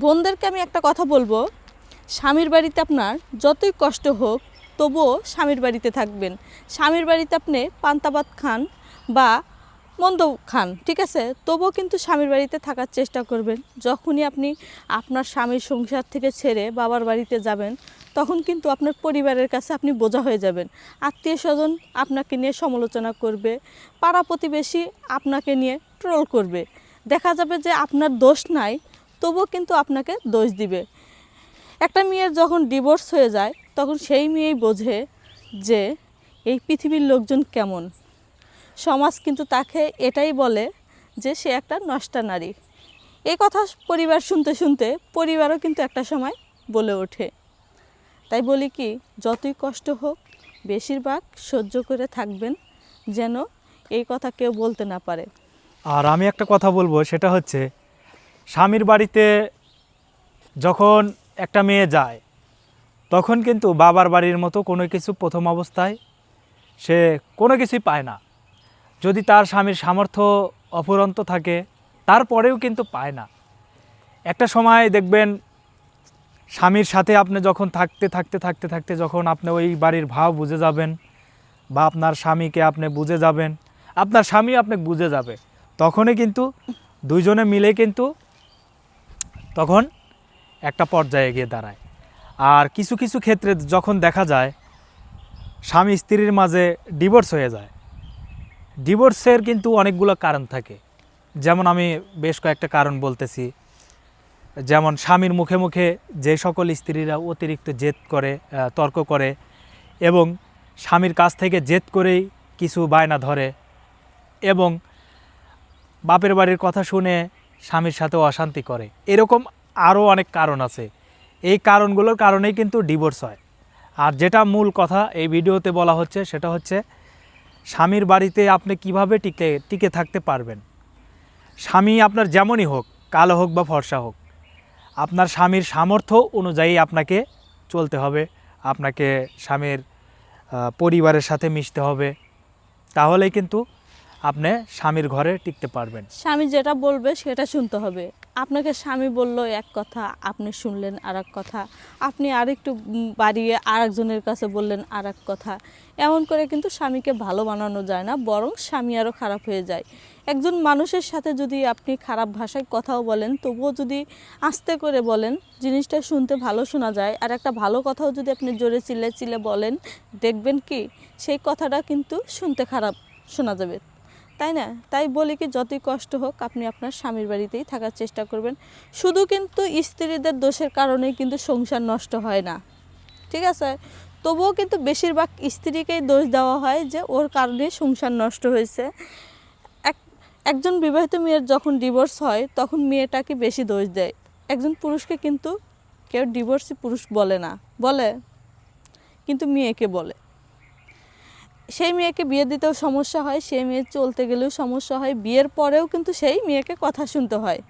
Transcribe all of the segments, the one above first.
বোনদেরকে আমি একটা কথা বলব। স্বামীর বাড়িতে আপনার যতই কষ্ট হোক, তবুও স্বামীর বাড়িতে থাকবেন। স্বামীর বাড়িতে আপনি পান্তাবাদ খান বা মন্দ খান, ঠিক আছে? তবুও কিন্তু স্বামীর বাড়িতে থাকার চেষ্টা করবেন। যখনই আপনি আপনার স্বামীর সংসার থেকে ছেড়ে বাবার বাড়িতে যাবেন, তখন কিন্তু আপনার পরিবারের কাছে আপনি বোঝা হয়ে যাবেন। আত্মীয় স্বজন আপনাকে নিয়ে সমালোচনা করবে, পাড়া প্রতিবেশী আপনাকে নিয়ে ট্রোল করবে। দেখা যাবে যে আপনার দোষ নাই তবুও কিন্তু আপনাকে দোষ দিবে। একটা মেয়ের যখন ডিভোর্স হয়ে যায়, তখন সেই মেয়েই বোঝে যে এই পৃথিবীর লোকজন কেমন। সমাজ কিন্তু তাকে এটাই বলে যে সে একটা নষ্টা নারী। এই কথা পরিবার শুনতে শুনতে পরিবারও কিন্তু একটা সময় বলে ওঠে। তাই বলি কি, যতই কষ্ট হোক, বেশিরভাগ সহ্য করে থাকবেন যেন এই কথা কেউ বলতে না পারে। আর আমি একটা কথা বলব, সেটা হচ্ছে স্বামীর বাড়িতে যখন একটা মেয়ে যায়, তখন কিন্তু বাবার বাড়ির মতো কোনো কিছু প্রথম অবস্থায় সে কোনো কিছুই পায় না। যদি তার স্বামীর সামর্থ্য অফুরন্ত থাকে, তারপরেও কিন্তু পায় না। একটা সময় দেখবেন, স্বামীর সাথে আপনি যখন থাকতে থাকতে থাকতে থাকতে যখন আপনি ওই বাড়ির ভাব বুঝে যাবেন বা আপনার স্বামীকে আপনি বুঝে যাবেন, আপনার স্বামী আপনি বুঝে যাবে, তখনই কিন্তু দুইজনে মিলে কিন্তু তখন একটা পর্যায়ে গিয়ে দাঁড়ায়। আর কিছু কিছু ক্ষেত্রে যখন দেখা যায়, স্বামী স্ত্রীর মাঝে ডিভোর্স হয়ে যায়। ডিভোর্সের কিন্তু অনেকগুলো কারণ থাকে। যেমন আমি বেশ কয়েকটা কারণ বলতেছি। যেমন স্বামীর মুখে মুখে যে সকল স্ত্রীরা অতিরিক্ত জেদ করে তর্ক করে এবং স্বামীর কাছ থেকে জেদ করেই কিছু বায়না ধরে এবং বাপের বাড়ির কথা শুনে স্বামীর সাথে অশান্তি করে। এরকম আরও অনেক কারণ আছে। এই কারণগুলোর কারণেই কিন্তু ডিভোর্স হয়। আর যেটা মূল কথা এই ভিডিওতে বলা হচ্ছে, সেটা হচ্ছে স্বামীর বাড়িতে আপনি কীভাবে টিকে টিকে থাকতে পারবেন? স্বামী আপনার যেমনই হোক, কালো হোক বা ফর্সা হোক, আপনার স্বামীর সামর্থ্য অনুযায়ী আপনাকে চলতে হবে। আপনাকে স্বামীর পরিবারের সাথে মিশতে হবে। তাহলেই কিন্তু আপনি স্বামীর ঘরে টিকতে পারবেন। স্বামী যেটা বলবে সেটা শুনতে হবে। আপনাকে স্বামী বলল এক কথা আপনি শুনলেন আর কথা। আপনি আরেকটু উম, বাড়িয়ে আরেকজনের কাছে বললেন আর কথা। এমন করে কিন্তু স্বামীকে ভালো বানানো যায় না বরং স্বামী আরও খারাপ হয়ে যায়। একজন মানুষের সাথে যদি আপনি খারাপ ভাষায় কথাও বলেন তবুও যদি আস্তে করে বলেন জিনিসটা শুনতে ভালো শোনা যায়। আর একটা ভালো কথাও যদি আপনি জোরে চিলে চিলে বলেন দেখবেন কি সেই কথাটা কিন্তু শুনতে খারাপ শোনা যাবে। তাই না? তাই বলি কি, যতই কষ্ট হোক, আপনি আপনার স্বামীর বাড়িতেই থাকার চেষ্টা করবেন। শুধু কিন্তু স্ত্রীদের দোষের কারণেই কিন্তু সংসার নষ্ট হয় না। ঠিক আছে? তবুও কিন্তু বেশিরভাগ স্ত্রীকেই দোষ দেওয়া হয় যে, ওর কারণে সংসার নষ্ট হয়েছে। এক, একজন বিবাহিত মেয়ের যখন ডিভোর্স হয়, তখন মেয়েটাকে বেশি দোষ দেয়? একজন পুরুষকে কিন্তু কেউ ডিভোর্সই পুরুষ বলে না। বলে। কিন্তু মেয়েকে বলে। সেই মেয়েকে বিয়ে দিতেও সমস্যা হয়, সেই মেয়ে চলতে গেলেও সমস্যা হয়, বিয়ের পরেও কিন্তু সেই মেয়েকে কথা শুনতে হয়।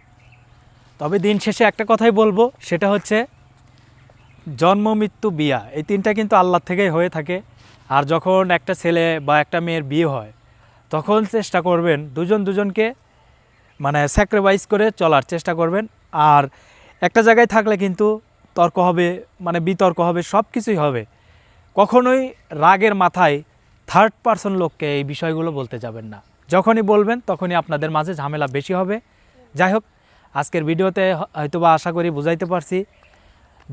তবে দিন শেষে একটা কথাই বলব, সেটা হচ্ছে জন্ম, মৃত্যু, বিয়া, এই তিনটা কিন্তু আল্লাহ থেকেই হয়ে থাকে। আর যখন একটা ছেলে বা একটা মেয়ের বিয়ে হয়, তখন চেষ্টা করবেন দুজন দুজনকে মানে স্যাক্রিফাইস করে চলার চেষ্টা করবেন। আর একটা জায়গায় থাকলে কিন্তু তর্ক হবে মানে বিতর্ক হবে সব কিছুই হবে। কখনোই রাগের মাথায় থার্ড পার্সন লোককে এই বিষয়গুলো বলতে যাবেন না। যখনই বলবেন, তখনই আপনাদের মাঝে ঝামেলা বেশি হবে। যাই হোক, আজকের ভিডিওতে হয়তোবা আশা করি বুঝাইতে পারছি।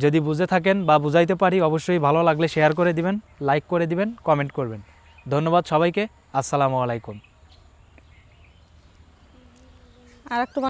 যদি বুঝে থাকেন বা বুঝাইতে পারি, অবশ্যই ভালো লাগলে শেয়ার করে দিবেন লাইক করে দিবেন কমেন্ট করবেন। ধন্যবাদ সবাইকে, আসসালামু আলাইকুম। আর